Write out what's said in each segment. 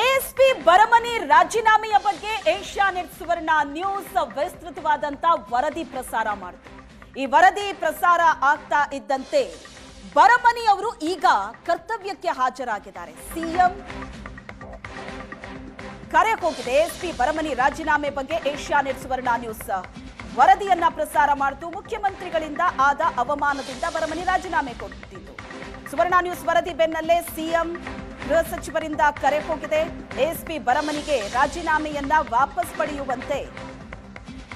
ASP Baramani ರಾಜೀನಾಮೆಯ ಬಗ್ಗೆ Asia net Suvarna news ವಿಸ್ತೃತವಾದಂತ ವರದಿ ಪ್ರಸಾರ ಮಾಡಿತು. ಈ ವರದಿ ಪ್ರಸಾರ ಆಗ್ತಾ ಇದ್ದಂತೆ ಬರಮನಿ ಅವರು ಈಗ ಕರ್ತವ್ಯಕ್ಕೆ ಹಾಜರಾಗಿದ್ದಾರೆ. ಸಿಎಂ ಕರೆ ಹೋಗಿದೆ. ಎಸ್ಪಿ ಬರಮನಿ ರಾಜೀನಾಮೆ ಬಗ್ಗೆ ಏಷ್ಯಾ ನೆಟ್ ಸುವರ್ಣ ನ್ಯೂಸ್ ವರದಿಯನ್ನ ಪ್ರಸಾರ ಮಾಡಿತು. ಮುಖ್ಯಮಂತ್ರಿಗಳಿಂದ ಆದ ಅವಮಾನದಿಂದ ಬರಮನಿ ರಾಜೀನಾಮೆ ಕೊಟ್ಟಿತ್ತು ಸುವರ್ಣ ನ್ಯೂಸ್ ವರದಿ ಬೆನ್ನಲ್ಲೇ ಸಿಎಂ ಗೃಹ ಸಚಿವರಿಂದ ಕರೆ ಹೋಗಿದೆ. ಎಸ್ಪಿ ಬರಮನಿಗೆ ರಾಜೀನಾಮೆಯನ್ನ ವಾಪಸ್ ಪಡೆಯುವಂತೆ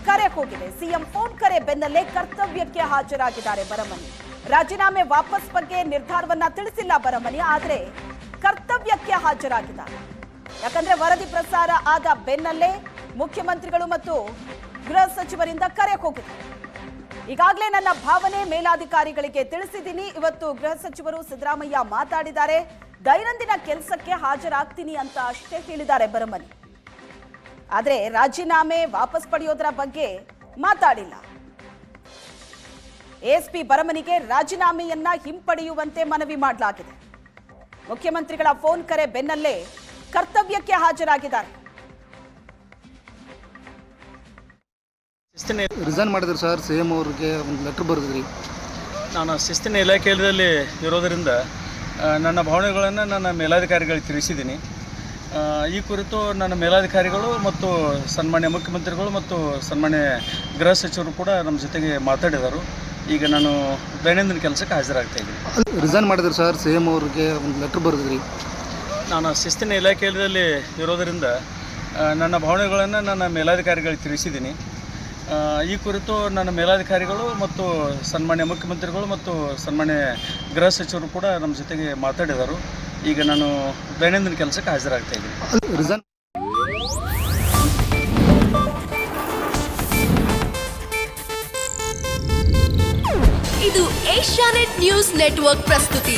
ಕರೆ ಹೋಗಿದೆ. ಸಿಎಂ ಫೋನ್ ಕರೆ ಬೆನ್ನಲ್ಲೇ ಕರ್ತವ್ಯಕ್ಕೆ ಹಾಜರಾಗಿದ್ದಾರೆ ಬರಮನಿ ರಾಜೀನಾಮೆ ವಾಪಸ್ ಬಗ್ಗೆ ನಿರ್ಧಾರವನ್ನ ತಿಳಿಸಿಲ್ಲ ಬರಮನಿ ಆದರೆ ಕರ್ತವ್ಯಕ್ಕೆ ಹಾಜರಾಗಿದ್ದಾರೆ. ಯಾಕಂದ್ರೆ ವರದಿ ಪ್ರಸಾರ ಆದ ಬೆನ್ನಲ್ಲೇ ಮುಖ್ಯಮಂತ್ರಿಗಳು ಮತ್ತು ಗೃಹ ಸಚಿವರಿಂದ ಕರೆ ಹೋಗಿದೆ. ಈಗಾಗಲೇ ನನ್ನ ಭಾವನೆ ಮೇಲಾಧಿಕಾರಿಗಳಿಗೆ ತಿಳಿಸಿದ್ದೀನಿ. ಇವತ್ತು ಗೃಹ ಸಚಿವರು ಸಿದ್ದರಾಮಯ್ಯ ಮಾತಾಡಿದ್ದಾರೆ. ದೈನಂದಿನ ಕೆಲಸಕ್ಕೆ ಹಾಜರಾಗ್ತೀನಿ ಅಂತ ಅಷ್ಟೇ ಹೇಳಿದ್ದಾರೆ ಬರಮನಿ. ಆದರೆ ರಾಜೀನಾಮೆ ವಾಪಸ್ ಪಡೆಯೋದರ ಬಗ್ಗೆ ಮಾತಾಡಿಲ್ಲ. ಎಸ್ಪಿ ಬರಮನಿಗೆ ರಾಜೀನಾಮೆಯನ್ನ ಹಿಂಪಡೆಯುವಂತೆ ಮನವಿ ಮಾಡಲಾಗಿದೆ. ಮುಖ್ಯಮಂತ್ರಿಗಳ ಫೋನ್ ಕರೆ ಬೆನ್ನಲ್ಲೇ ಕರ್ತವ್ಯಕ್ಕೆ ಹಾಜರಾಗಿದ್ದಾರೆ. ಶಿಸ್ತಿನ ರಿಸೈನ್ ಮಾಡಿದ್ರು ಸರ್ ಸಿ ಎಂ ಅವ್ರಿಗೆ ಒಂದು ಲೆಟ್ರ್ ಬರೆದ್ರಿ ನಾನು ಶಿಸ್ತಿನ ಇಲಾಖೆಯಲ್ಲಿ ಇರೋದರಿಂದ ನನ್ನ ಭಾವನೆಗಳನ್ನು ನನ್ನ ಮೇಲಾಧಿಕಾರಿಗಳಿಗೆ ತಿಳಿಸಿದ್ದೀನಿ. ಈ ಕುರಿತು ನನ್ನ ಮೇಲಾಧಿಕಾರಿಗಳು ಮತ್ತು ಸನ್ಮಾನ್ಯ ಮುಖ್ಯಮಂತ್ರಿಗಳು ಮತ್ತು ಸನ್ಮಾನ್ಯ ಗೃಹ ಸಚಿವರು ಕೂಡ ನಮ್ಮ ಜೊತೆಗೆ ಮಾತಾಡಿದರು. ಈಗ ನಾನು ದೈನಂದಿನ ಕೆಲಸಕ್ಕೆ ಹಾಜರಾಗ್ತಾ ಇದ್ದೀನಿ. ರಿಸೈನ್ ಮಾಡಿದ್ರು ಸರ್ ಸಿ ಎಂ ಅವ್ರಿಗೆ ಒಂದು ಲೆಟ್ರ್ ಬರೆದ್ರಿ ನಾನು ಶಿಸ್ತಿನ ಇಲಾಖೆಯಲ್ಲಿ ಇರೋದರಿಂದ ನನ್ನ ಭಾವನೆಗಳನ್ನು ನನ್ನ ಮೇಲಾಧಿಕಾರಿಗಳಿಗೆ ತಿಳಿಸಿದ್ದೀನಿ. ಈ ಕುರಿತು ನನ್ನ ಮೇಲಾಧಿಕಾರಿಗಳು ಮತ್ತು ಸನ್ಮಾನ್ಯ ಮುಖ್ಯಮಂತ್ರಿಗಳು ಮತ್ತು ಸನ್ಮಾನ್ಯ ಗೃಹ ಸಚಿವರು ಕೂಡ ನಮ್ಮ ಜೊತೆಗೆ ಮಾತಾಡಿದರು. ಈಗ ನಾನು ದೈನಂದಿನ ಕೆಲಸಕ್ಕೆ ಹಾಜರಾಗ್ತಾ ಇದ್ದೀನಿ. ಇದು ಏಷ್ಯಾನೆಟ್ ನ್ಯೂಸ್ ನೆಟ್ವರ್ಕ್ ಪ್ರಸ್ತುತಿ.